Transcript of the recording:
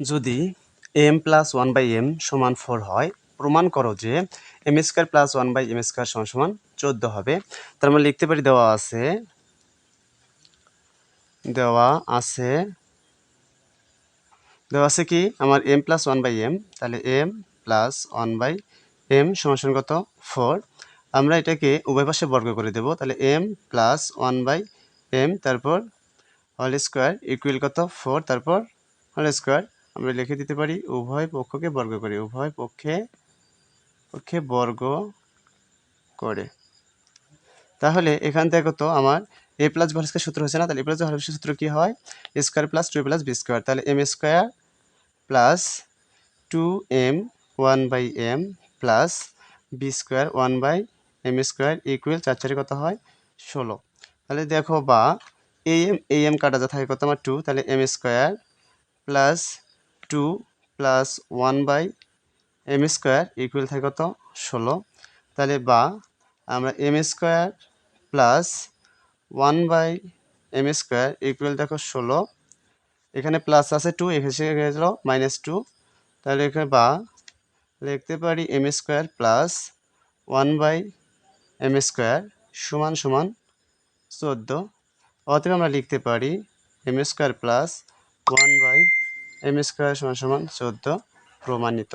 যদি M plus one by M সমান four হয়, প্রমাণ করো যে M square plus one by M square সমান সমান চোদ্দ হবে। তার মানে লিখতে পারি দেওয়া আছে দেওয়া আছে দেওয়া আছে কি? আমার M plus one by M তাহলে M plus one by M সমান কত? ফোর আমরা এটাকে উভয় পাশে বর্গ করে দেব, তাহলে M plus one by M তারপর হল স্কোয়ার ইকুয়াল কত? ফোর তারপর হল স্কোয়ার আমরা লিখে দিতে পারি উভয় পক্ষকে বর্গ করে, উভয় পক্ষে পক্ষে বর্গ করে। তাহলে এখান থেকে তো আমার এ প্লাস ভি স্কোয়ার সূত্র হচ্ছে না? তাহলে এ প্লাস ভি সূত্র কী হয়? A square plus two plus B square তাহলে M square plus two M one by M plus B square one by M square equal চার চারি কত হয়? ষোলো। তাহলে দেখো বা এ এম এ এম কাটা যা থাকে কত? আমার টু তাহলে M square plus two plus one by M square equal থাকে কত? ষোলো। তাহলে বা আমরা M square plus one by M square equal দেখো ষোলো। এখানে প্লাস আছে টু এসে গেছিল মাইনাস টু তাহলে এখানে বা লিখতে পারি M square plus one by M square সমান সমান চোদ্দ। অতএব আমরা লিখতে পারি M square plus one by M square সমান সমান চোদ্দ প্রমাণিত।